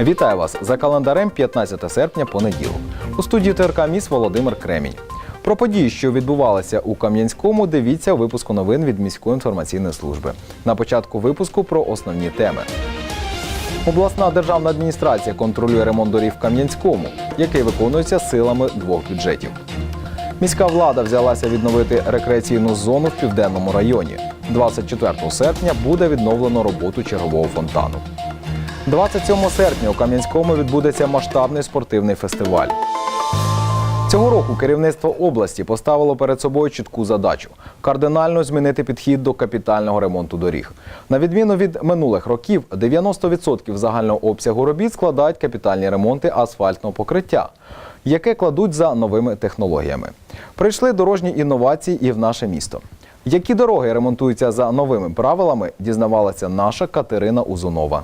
Вітаю вас за календарем 15 серпня, понеділок. У студії ТРК Міс Володимир Кремінь. Про події, що відбувалися у Кам'янському, дивіться випуску новин від міської інформаційної служби. На початку випуску про основні теми. Обласна державна адміністрація контролює ремонт доріг в Кам'янському, який виконується силами двох бюджетів. Міська влада взялася відновити рекреаційну зону в південному районі. 24 серпня буде відновлено роботу чергового фонтану. 27 серпня у Кам'янському відбудеться масштабний спортивний фестиваль. Цього року керівництво області поставило перед собою чітку задачу кардинально змінити підхід до капітального ремонту доріг. На відміну від минулих років, 90% загального обсягу робіт складають капітальні ремонти асфальтного покриття, яке кладуть за новими технологіями. Прийшли дорожні інновації і в наше місто. Які дороги ремонтуються за новими правилами, дізнавалася наша Катерина Узунова.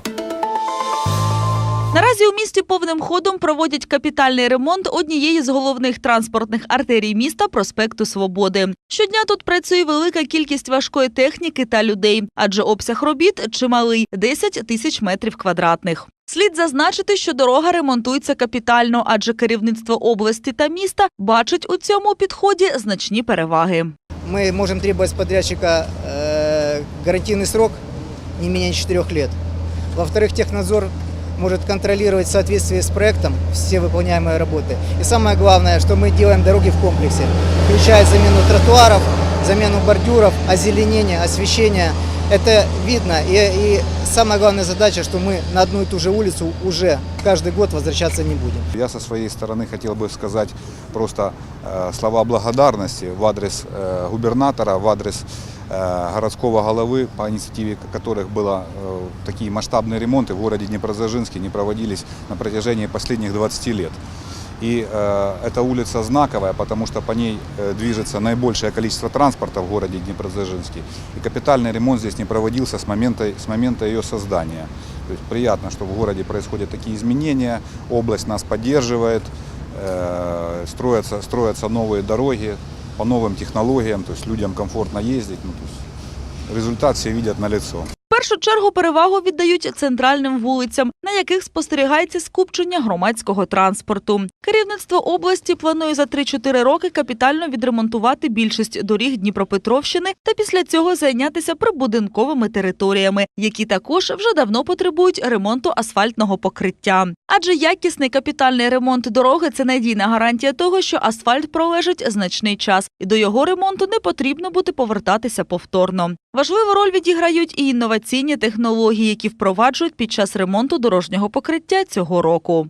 Наразі у місті повним ходом проводять капітальний ремонт однієї з головних транспортних артерій міста проспекту Свободи. Щодня тут працює велика кількість важкої техніки та людей, адже обсяг робіт чималий 10 тисяч метрів квадратних. Слід зазначити, що дорога ремонтується капітально, адже керівництво області та міста бачить у цьому підході значні переваги. мы можем требовать с подрядчика э, гарантийный срок не менее 4 лет. Во-вторых, технадзор может контролировать в соответствии с проектом все выполняемые работы. И самое главное, что мы делаем дороги в комплексе, включая замену тротуаров, замену бордюров, озеленение, освещение. Это видно. И, и самая главная задача, что мы на одну и ту же улицу уже каждый год возвращаться не будем. Я со своей стороны хотел бы сказать просто э, слова благодарности в адрес э, губернатора, в адрес э, городского головы, по инициативе которых было э, такие масштабные ремонты в городе Днепродзержинске не проводились на протяжении последних 20 лет. И э, эта улица знаковая, потому что по ней э, движется наибольшее количество транспорта в городе Днепродзержинске. И капитальный ремонт здесь не проводился с момента, с момента ее создания. То есть приятно, что в городе происходят такие изменения, область нас поддерживает, э, строятся, строятся новые дороги по новым технологиям, то есть людям комфортно ездить. Ну, то есть результат все видят на лицо. Першу чергу перевагу віддають центральним вулицям, на яких спостерігається скупчення громадського транспорту. Керівництво області планує за 3-4 роки капітально відремонтувати більшість доріг Дніпропетровщини та після цього зайнятися прибудинковими територіями, які також вже давно потребують ремонту асфальтного покриття. Адже якісний капітальний ремонт дороги це надійна гарантія того, що асфальт пролежить значний час, і до його ремонту не потрібно буде повертатися повторно. Важливу роль відіграють і інноваційні технології, які впроваджують під час ремонту дорожнього покриття цього року.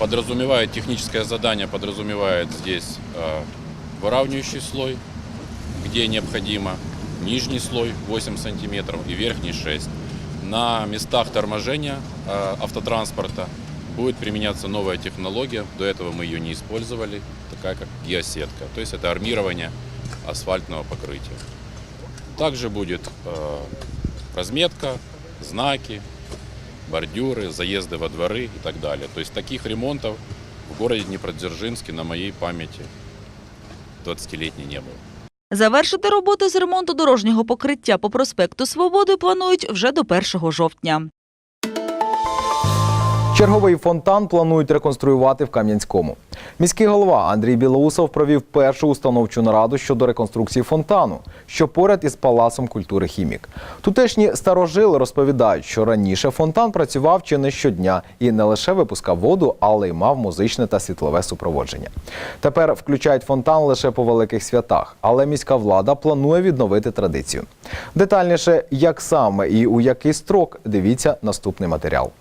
подразумевает техническое задание, подразумевает здесь э, выравнивающий слой, где необходимо, нижний слой 8 сантиметров и верхний 6. На местах торможения э, автотранспорта будет применяться новая технология, до этого мы ее не использовали, такая как геосетка, то есть это армирование асфальтного покрытия. Также будет э, разметка, знаки, бордюры, заезды во дворы и так далее. То есть таких ремонтов в городе Днепродзержинске на моей памяти 20-летней не было. Завершити роботи з ремонту дорожнього покриття по проспекту Свободи планують вже до 1 жовтня. Черговий фонтан планують реконструювати в Кам'янському. Міський голова Андрій Білоусов провів першу установчу нараду щодо реконструкції фонтану, що поряд із Палацом культури Хімік. Тутешні старожили розповідають, що раніше фонтан працював чи не щодня і не лише випускав воду, але й мав музичне та світлове супроводження. Тепер включають фонтан лише по великих святах, але міська влада планує відновити традицію. Детальніше, як саме і у який строк, дивіться наступний матеріал.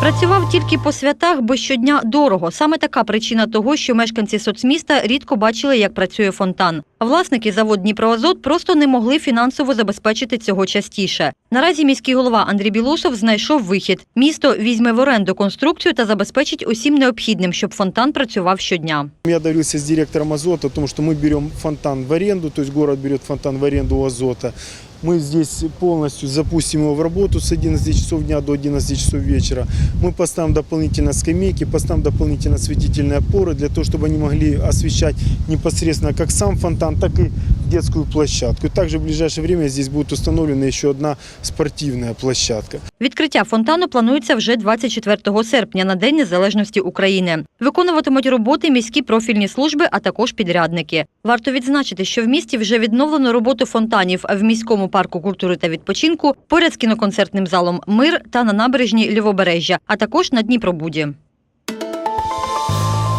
Працював тільки по святах, бо щодня дорого. Саме така причина того, що мешканці соцміста рідко бачили, як працює фонтан. А власники завод Дніпроазот просто не могли фінансово забезпечити цього частіше. Наразі міський голова Андрій Білосов знайшов вихід. Місто візьме в оренду конструкцію та забезпечить усім необхідним, щоб фонтан працював щодня. Я договорился с директором Азота о том, что мы берем фонтан в аренду, то есть город берет фонтан в аренду у Азота. Мы здесь полностью запустим его в работу с 11 часов дня до 11 часов вечера. Мы поставим дополнительно скамейки, поставим дополнительно осветительные опоры для того, чтобы они могли освещать непосредственно как сам фонтан, так и детскую площадку. Также в ближайшее время здесь будет установлена еще одна спортивная площадка. Відкриття фонтану планується вже 24 серпня на День Незалежності України. Виконуватимуть роботи міські профільні служби, а також підрядники. Варто відзначити, що в місті вже відновлено роботу фонтанів в міському парку культури та відпочинку, поряд з кіноконцертним залом Мир та на набережні Лівобережжя, а також на Дніпробуді.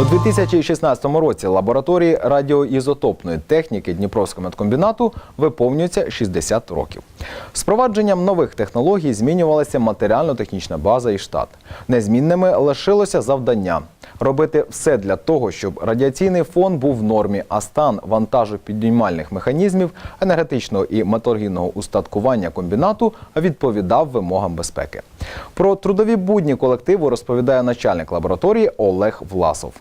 У 2016 році лабораторії радіоізотопної техніки Дніпровського медкомбінату виповнюється 60 років. З впровадженням нових технологій змінювалася матеріально-технічна база і штат. Незмінними лишилося завдання робити все для того, щоб радіаційний фон був в нормі, а стан вантажопідіймальних механізмів енергетичного і металургійного устаткування комбінату відповідав вимогам безпеки. Про трудові будні колективу розповідає начальник лабораторії Олег Власов.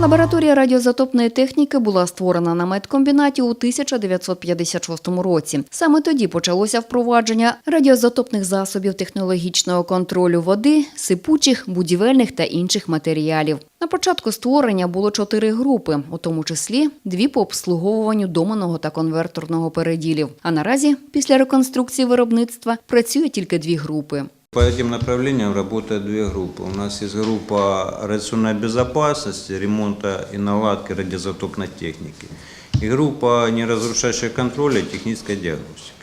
Лабораторія радіозатопної техніки була створена на медкомбінаті у 1956 році. Саме тоді почалося впровадження радіозатопних засобів технологічного контролю води, сипучих, будівельних та інших матеріалів. На початку створення було чотири групи, у тому числі дві по обслуговуванню доманого та конверторного переділів. А наразі, після реконструкції виробництва, працює тільки дві групи. По этим направлениям работают две группы. У нас есть группа радиационной безопасности, ремонта и наладки радиозатопной техники. И группа неразрушающего контроля и технической.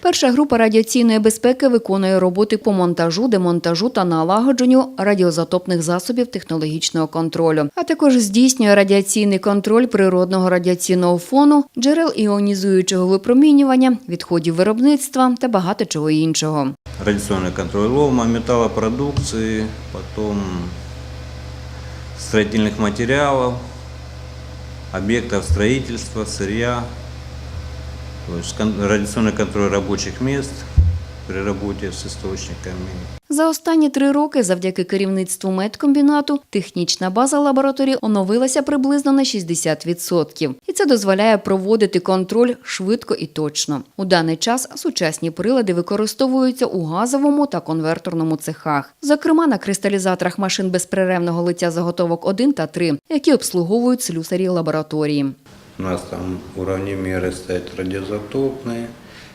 Перша група радіаційної безпеки виконує роботи по монтажу, демонтажу та налагодженню радіозатопних засобів технологічного контролю, а також здійснює радіаційний контроль природного радіаційного фону, джерел іонізуючого випромінювання, відходів виробництва та багато чого іншого. Радиационный контроль лома, металлопродукции, потом строительных материалов, объектов строительства, сырья, то есть кон- радиационный контроль рабочих мест при работе с источниками. За останні три роки, завдяки керівництву медкомбінату, технічна база лабораторії оновилася приблизно на 60%. І це дозволяє проводити контроль швидко і точно. У даний час сучасні прилади використовуються у газовому та конверторному цехах, зокрема на кристалізаторах машин безперервного лиття заготовок 1 та 3, які обслуговують слюсарі лабораторії. У нас там уравнемеры стоят радиозатопные.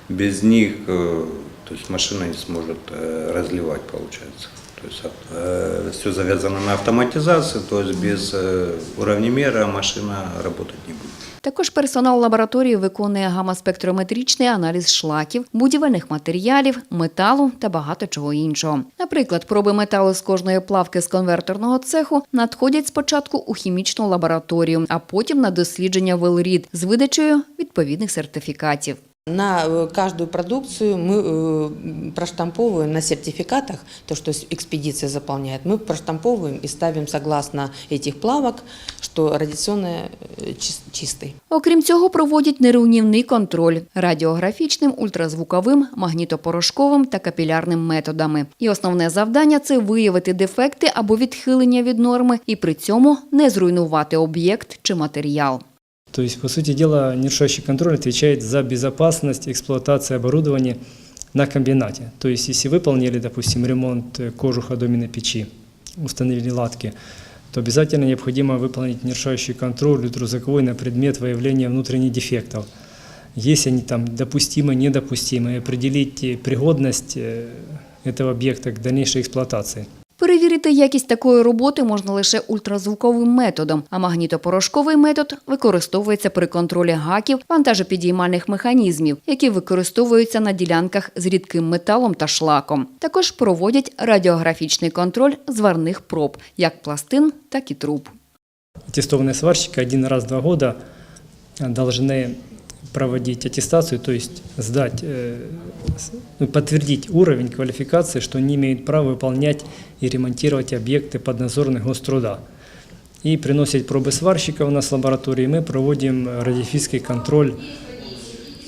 Без них э, то есть машина не сможет э, разливать, получается. То есть все завязано на автоматизации, то есть без э, уравнемера машина работать не будет. Також персонал лабораторії виконує гамма-спектрометричний аналіз шлаків, будівельних матеріалів, металу та багато чого іншого. Наприклад, проби металу з кожної плавки з конверторного цеху надходять спочатку у хімічну лабораторію, а потім на дослідження в ЕЛРІД з видачею відповідних сертифікатів. На э, каждую продукцию мы э, проштамповываем на сертификатах, то, что с- экспедиция заполняет, мы проштамповываем и ставим согласно этих плавок, что радиационно э, чис- чистый. Окрім цього, проводять нерівнівний контроль радіографічним, ультразвуковим, магнітопорошковим та капілярним методами. І основне завдання це виявити дефекти або відхилення від норми і при цьому не зруйнувати об'єкт чи матеріал. То есть, по сути дела, нерушающий контроль отвечает за безопасность эксплуатации оборудования на комбинате. То есть, если выполнили, допустим, ремонт э, кожуха доменной печи, установили латки, то обязательно необходимо выполнить нерушающий контроль ультразвуковой на предмет выявления внутренних дефектов. Если они там допустимы, недопустимы, определить э, пригодность э, этого объекта к дальнейшей эксплуатации. Перевірити якість такої роботи можна лише ультразвуковим методом, а магнітопорошковий метод використовується при контролі гаків вантажопідіймальних механізмів, які використовуються на ділянках з рідким металом та шлаком. Також проводять радіографічний контроль зварних проб, як пластин, так і труб. Аттестованные сварщики один раз в два года э, должны проводить аттестацию, то есть сдать, э, с- ну, подтвердить уровень квалификации, что они имеют право выполнять и ремонтировать объекты подназорных гоструда. И приносят пробы сварщика у нас в лаборатории, мы проводим радиофизический контроль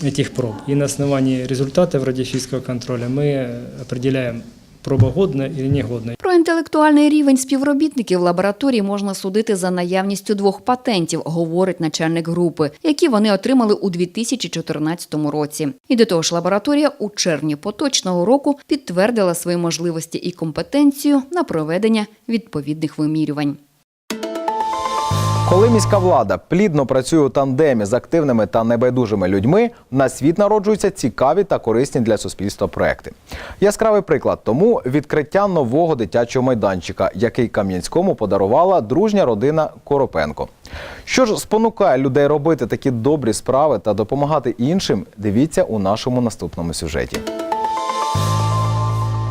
этих проб. И на основании результатов радиофизического контроля мы э, определяем, проба і негодне. Про інтелектуальний рівень співробітників лабораторії можна судити за наявністю двох патентів, говорить начальник групи, які вони отримали у 2014 році. І до того ж, лабораторія у червні поточного року підтвердила свої можливості і компетенцію на проведення відповідних вимірювань. Коли міська влада плідно працює у тандемі з активними та небайдужими людьми, на світ народжуються цікаві та корисні для суспільства проекти. Яскравий приклад тому відкриття нового дитячого майданчика, який Кам'янському подарувала дружня родина Коропенко. Що ж спонукає людей робити такі добрі справи та допомагати іншим, дивіться у нашому наступному сюжеті.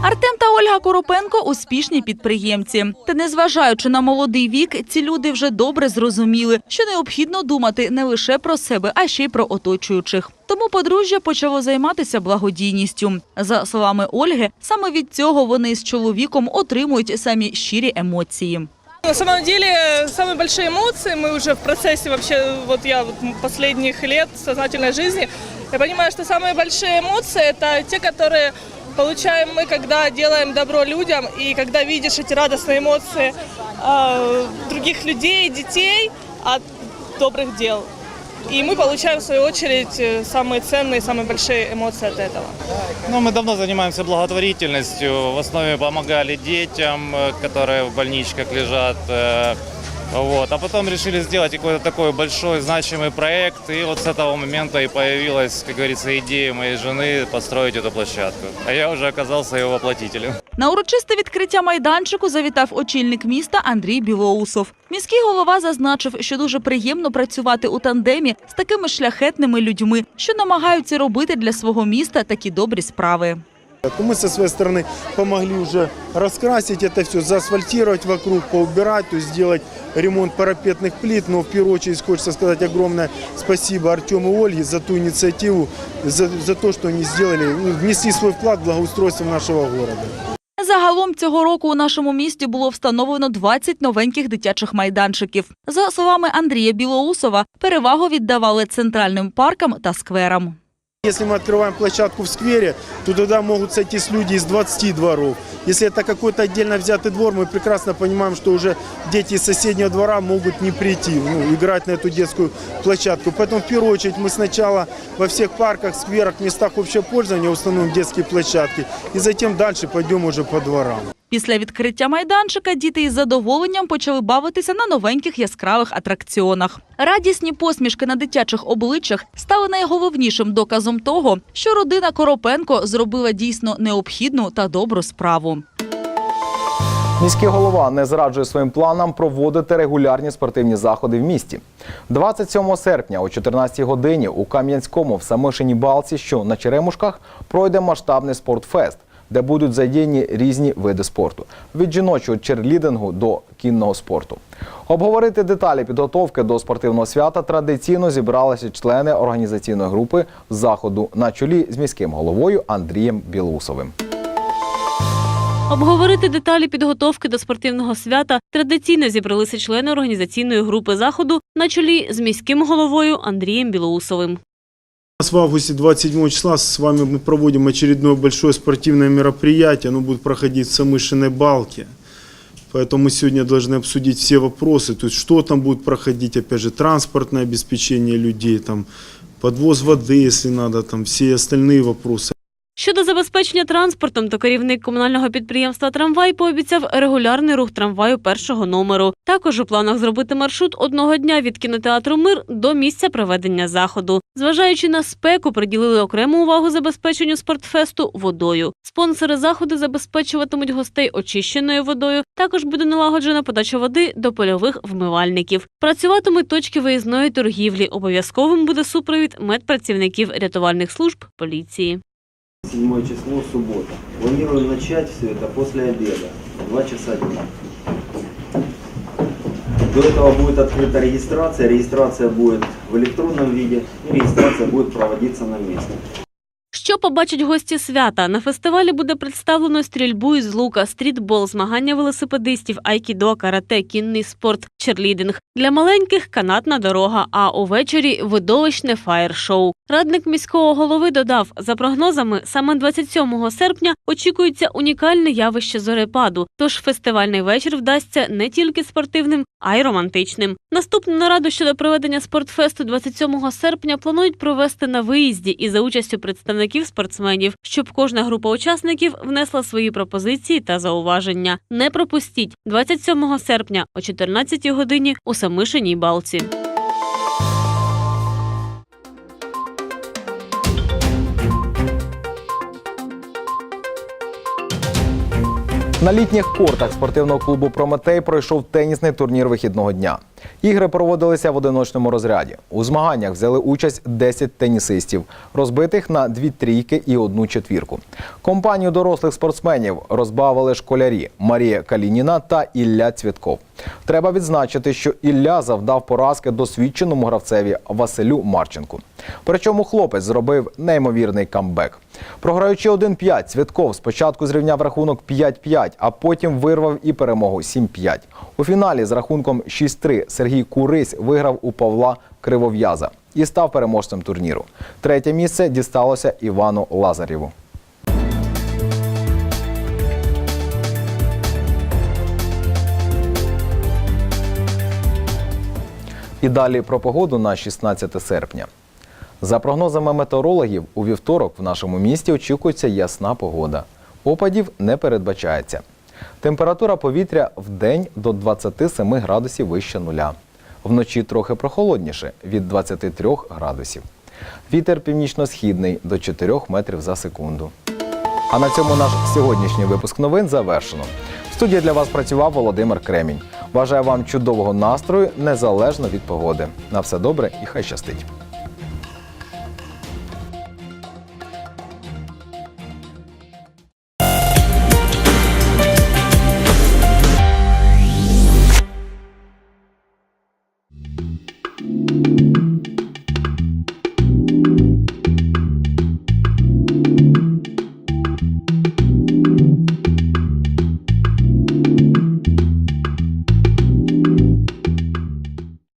Артем та Ольга Коропенко успішні підприємці. Та незважаючи на молодий вік, ці люди вже добре зрозуміли, що необхідно думати не лише про себе, а ще й про оточуючих. Тому подружжя почало займатися благодійністю. За словами Ольги, саме від цього вони з чоловіком отримують самі щирі емоції. На самом деле, самые большие эмоции мы уже в процессе вообще, вот я вот последних лет сознательной жизни, я понимаю, что самые большие эмоции это те, которые получаем мы, когда делаем добро людям и когда видишь эти радостные эмоции э, других людей, детей от добрых дел. И мы получаем, в свою очередь, э, самые ценные, самые большие эмоции от этого. Ну, мы давно занимаемся благотворительностью. В основе помогали детям, э, которые в больничках лежат. э, Вот. А потом решили сделать какой-то такой большой, значимый проект. И вот с этого момента и появилась, как говорится, идея моей жены построить эту площадку. А я уже оказался ее воплотителем. На урочисте відкриття майданчику завітав очільник міста Андрій Білоусов. Міський голова зазначив, що дуже приємно працювати у тандемі з такими шляхетними людьми, що намагаються робити для свого міста такі добрі справи. Мы со своей стороны помогли уже раскрасить это все, заасфальтировать вокруг, поубирать, то есть сделать ремонт парапетных плит. Но в первую очередь хочется сказать огромное спасибо Артему и Ольге за ту инициативу, за, за то, что они сделали, ну, внесли свой вклад в благоустройство нашего города. Загалом цього року у нашому місті було встановлено 20 новеньких дитячих майданчиків. За словами Андрія Білоусова, перевагу віддавали центральним паркам та скверам. Если мы открываем площадку в сквере, то туда могут сойтись люди из 20 дворов. Если это какой-то отдельно взятый двор, мы прекрасно понимаем, что уже дети из соседнего двора могут не прийти, ну, играть на эту детскую площадку. Поэтому в первую очередь мы сначала во всех парках, скверах, местах общего пользования установим детские площадки. И затем дальше пойдем уже по дворам. Після відкриття майданчика діти із задоволенням почали бавитися на новеньких яскравих атракціонах. Радісні посмішки на дитячих обличчях стали найголовнішим доказом того, що родина Коропенко зробила дійсно необхідну та добру справу. Міський голова не зраджує своїм планам проводити регулярні спортивні заходи в місті. 27 серпня о 14 годині у Кам'янському в Самишині Балці, що на Черемушках, пройде масштабний спортфест, де будуть задіяні різні види спорту від жіночого черлідингу до кінного спорту. Обговорити деталі підготовки до спортивного свята традиційно зібралися члени організаційної групи заходу на чолі з міським головою Андрієм Білусовим. Обговорити деталі підготовки до спортивного свята традиційно зібралися члени організаційної групи заходу на чолі з міським головою Андрієм Білоусовим. В августе 27 числа с вами мы проводим очередное большое спортивное мероприятие. Оно будет проходить в Самышиной Балке. Поэтому мы сегодня должны обсудить все вопросы. То есть, что там будет проходить, опять же, транспортное обеспечение людей, там, подвоз воды, если надо, там, все остальные вопросы. Щодо забезпечення транспортом, то керівник комунального підприємства Трамвай пообіцяв регулярний рух трамваю першого номеру. Також у планах зробити маршрут одного дня від кінотеатру Мир до місця проведення заходу. Зважаючи на спеку, приділили окрему увагу забезпеченню спортфесту водою. Спонсори заходу забезпечуватимуть гостей очищеною водою. Також буде налагоджена подача води до польових вмивальників. Працюватимуть точки виїзної торгівлі. Обов'язковим буде супровід медпрацівників рятувальних служб поліції. 7 число, суббота. Планируем начать все это после обеда, 2 часа дня. До этого будет открыта регистрация. Регистрация будет в электронном виде и регистрация будет проводиться на месте. Що побачать гості свята? На фестивалі буде представлено стрільбу із лука, стрітбол, змагання велосипедистів, айкідо, карате, кінний спорт, черлідинг. Для маленьких канатна дорога, а увечері видовищне фаєр-шоу. Радник міського голови додав, за прогнозами, саме 27 серпня очікується унікальне явище зорепаду. Тож фестивальний вечір вдасться не тільки спортивним, а й романтичним. Наступну нараду щодо проведення спортфесту 27 серпня планують провести на виїзді і за участю представників спортсменів, щоб кожна група учасників внесла свої пропозиції та зауваження. Не пропустіть 27 серпня о 14 годині у Самишиній балці. На літніх кортах спортивного клубу Прометей пройшов тенісний турнір вихідного дня. Ігри проводилися в одиночному розряді. У змаганнях взяли участь 10 тенісистів, розбитих на дві трійки і одну четвірку. Компанію дорослих спортсменів розбавили школярі Марія Калініна та Ілля Цвітков. Треба відзначити, що Ілля завдав поразки досвідченому гравцеві Василю Марченку. Причому хлопець зробив неймовірний камбек. Програючи 1-5, Цвітков спочатку зрівняв рахунок 5-5, а потім вирвав і перемогу 7-5. У фіналі з рахунком 6-3 Сергій Курись виграв у Павла Кривов'яза і став переможцем турніру. Третє місце дісталося Івану Лазарєву. І далі про погоду на 16 серпня. За прогнозами метеорологів, у вівторок в нашому місті очікується ясна погода. Опадів не передбачається. Температура повітря в день до 27 градусів вище нуля. Вночі трохи прохолодніше від 23 градусів. Вітер північно-східний до 4 метрів за секунду. А на цьому наш сьогоднішній випуск новин завершено. В студії для вас працював Володимир Кремінь. Бажаю вам чудового настрою незалежно від погоди. На все добре і хай щастить.